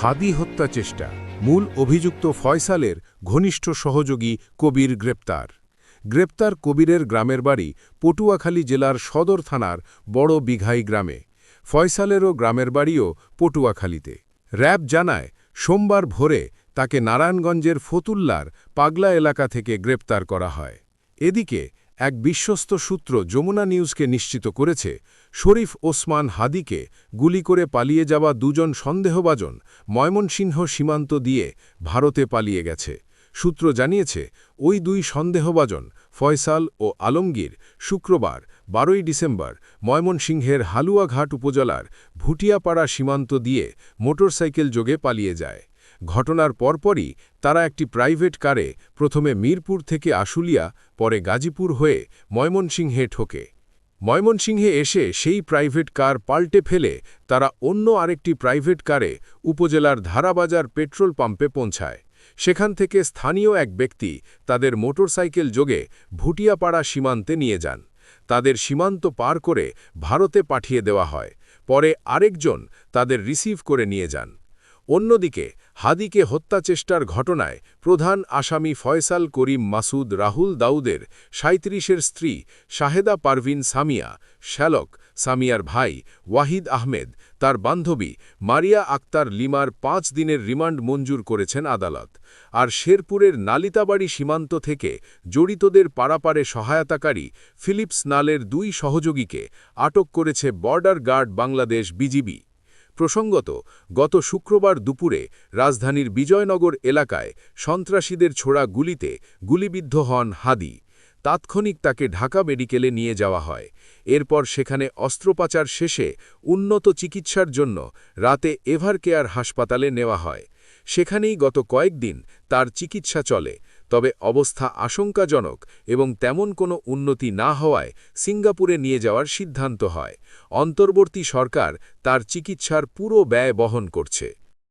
হাদি হত্যা চেষ্টা। মূল অভিযুক্ত ফয়সালের ঘনিষ্ঠ সহযোগী কবির গ্রেপ্তার। গ্রেপ্তার কবিরের গ্রামের বাড়ি পটুয়াখালী জেলার সদর থানার বড় বিঘাই গ্রামে। ফয়সালেরও গ্রামের বাড়িও পটুয়াখালীতে। র্যাব জানায়, সোমবার ভোরে তাকে নারায়ণগঞ্জের ফতুল্লার পাগলা এলাকা থেকে গ্রেপ্তার করা হয়। এদিকে এক বিশ্বস্ত সূত্র যমুনা নিউজকে নিশ্চিত করেছে, শরীফ ওসমান হাদিকে গুলি করে পালিয়ে যাওয়া দুজন সন্দেহভাজন ময়মনসিংহ সীমান্ত দিয়ে ভারতে পালিয়ে গেছে। সূত্র জানিয়েছে, ওই দুই সন্দেহভাজন ফয়সাল ও আলমগীর শুক্রবার, বারোই ডিসেম্বর, ময়মনসিংহের হালুয়াঘাট উপজেলার ভুটিয়াপাড়া সীমান্ত দিয়ে মোটরসাইকেল যোগে পালিয়ে যায়। ঘটনার পরপরই তারা একটি প্রাইভেট কারে প্রথমে মিরপুর থেকে আশুলিয়া, পরে গাজীপুর হয়ে ময়মনসিংহে ঠোকে ময়মনসিংহে এসে সেই প্রাইভেট কার পাল্টে ফেলে তারা অন্য আরেকটি প্রাইভেট কারে উপজেলার ধারাবাজার পেট্রোল পাম্পে পৌঁছায়। সেখান থেকে স্থানীয় এক ব্যক্তি তাদের মোটরসাইকেল যোগে ভুটিয়াপাড়া সীমান্তে নিয়ে যান। তাদের সীমান্ত পার করে ভারতে পাঠিয়ে দেওয়া হয়। পরে আরেকজন তাদের রিসিভ করে নিয়ে যান। অন্যদিকে, হাদিকে হত্যাচেষ্টার ঘটনায় প্রধান আসামি ফয়সাল করিম মাসুদ রাহুল দাউদের সাঁত্রিশের স্ত্রী শাহেদা পারভিন সামিয়া, শ্যালক সামিয়ার ভাই ওয়াহিদ আহমেদ, তার বান্ধবী মারিয়া আক্তার লিমার পাঁচ দিনের রিমান্ড মঞ্জুর করেছেন আদালত। আর শেরপুরের নালিতাবাড়ি সীমান্ত থেকে জড়িতদের পারাপারে সহায়তাকারী ফিলিপস নালের দুই সহযোগীকে আটক করেছে বর্ডার গার্ড বাংলাদেশ বিজিবি। প্রসঙ্গত, গত শুক্রবার দুপুরে রাজধানীর বিজয়নগর এলাকায় সন্ত্রাসীদের ছোড়া গুলিতে গুলিবিদ্ধ হন হাদি। তাৎক্ষণিক তাকে ঢাকা মেডিকেলে নিয়ে যাওয়া হয়। এরপর সেখানে অস্ত্রোপচার শেষে উন্নত চিকিৎসার জন্য রাতে এভারকেয়ার হাসপাতালে নেওয়া হয়। সেখানেই গত কয়েকদিন তার চিকিৎসা চলে। তবে অবস্থা আশঙ্কাজনক এবং তেমন কোনো উন্নতি না হওয়ায় সিঙ্গাপুরে নিয়ে যাওয়ার সিদ্ধান্ত হয়। অন্তর্বর্তী সরকার তার চিকিৎসার পুরো ব্যয় বহন করছে।